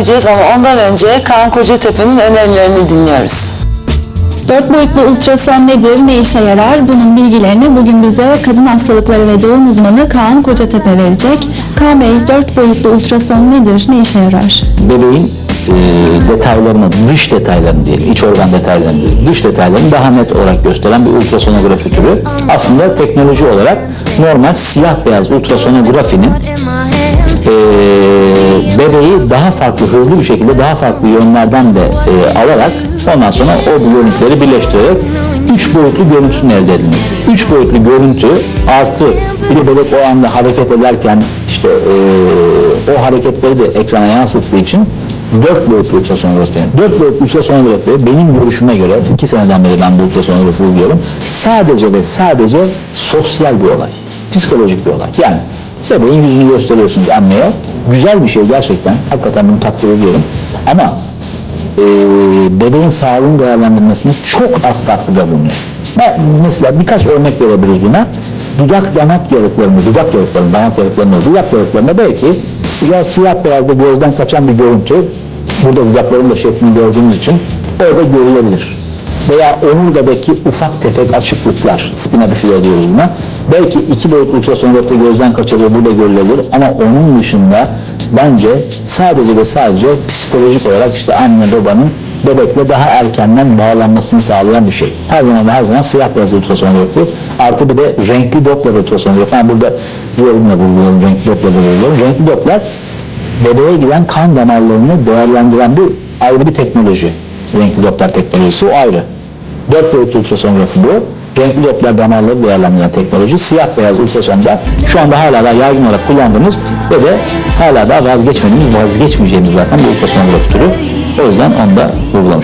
Göreceğiz ama ondan önce Kaan Kocatepe'nin önerilerini dinliyoruz. Dört boyutlu ultrason nedir, ne işe yarar? Bunun bilgilerini bugün bize kadın hastalıkları ve doğum uzmanı Kaan Kocatepe verecek. Kaan Bey, dört boyutlu ultrason nedir, ne işe yarar? bebeğin e, detaylarını, dış detaylarını diyelim, iç organ detaylarını değil, dış detaylarını daha net olarak gösteren bir ultrasonografi türü. Aslında teknoloji olarak normal siyah beyaz ultrasonografinin e, bebeği daha farklı, hızlı bir şekilde daha farklı yönlerden de e, alarak ondan sonra o görüntüleri birleştirerek üç boyutlu görüntüsünün elde edilmesi. Üç boyutlu görüntü artı bir de bebek o anda hareket ederken işte e, o hareketleri de ekrana yansıttığı için dört boyutlu ultrasonografi deniyor. Dört boyutlu ultrasonografi benim görüşüme göre iki seneden beri ben bu ultrasonografi uyguluyorum. Sadece ve sadece sosyal bir olay. Psikolojik bir olay. Yani bebeğin yüzünü gösteriyorsunuz anneye. Güzel bir şey gerçekten. Hakikaten bunu takdir ediyorum. Ama e, bebeğin sağlığını değerlendirmesine çok az katkıda bulunuyor. Ben mesela birkaç örnek verebiliriz buna. Dudak damak yarıklarında, dudak yarıklarında, damak yarıklarında, dudak yarıklarında belki siyah, siyah beyazda gözden kaçan bir görüntü, burada dudakların da şeklini gördüğümüz için orada görülebilir. Veya omurgadaki ufak tefek açıklıklar, spina bifida diyoruz buna. Belki iki boyutlu ultrasonografta gözden kaçırılır, burada görülebilir ama onun dışında bence sadece ve sadece psikolojik olarak işte anne babanın bebekle daha erkenden bağlanmasını sağlayan bir şey. Her zaman her zaman siyah beyaz ultrasonografi artı bir de renkli Doppler ultrasonografi. Yani burada diğerini de buluyorum, renkli Doppler'da buluyorum. Renkli Doppler bebeğe giden kan damarlarını değerlendiren bir ayrı bir teknoloji. Renkli Doppler teknolojisi o ayrı. Dört boyutlu ultrasonografi bu. Renkli Doppler damarları değerlendiren teknoloji. Siyah beyaz ultrasonda şu anda hala da yaygın olarak kullandığımız ve de hala da vazgeçmediğimiz, vazgeçmeyeceğimiz zaten bir ultrasonografi türü. O yüzden onu da uygulamış.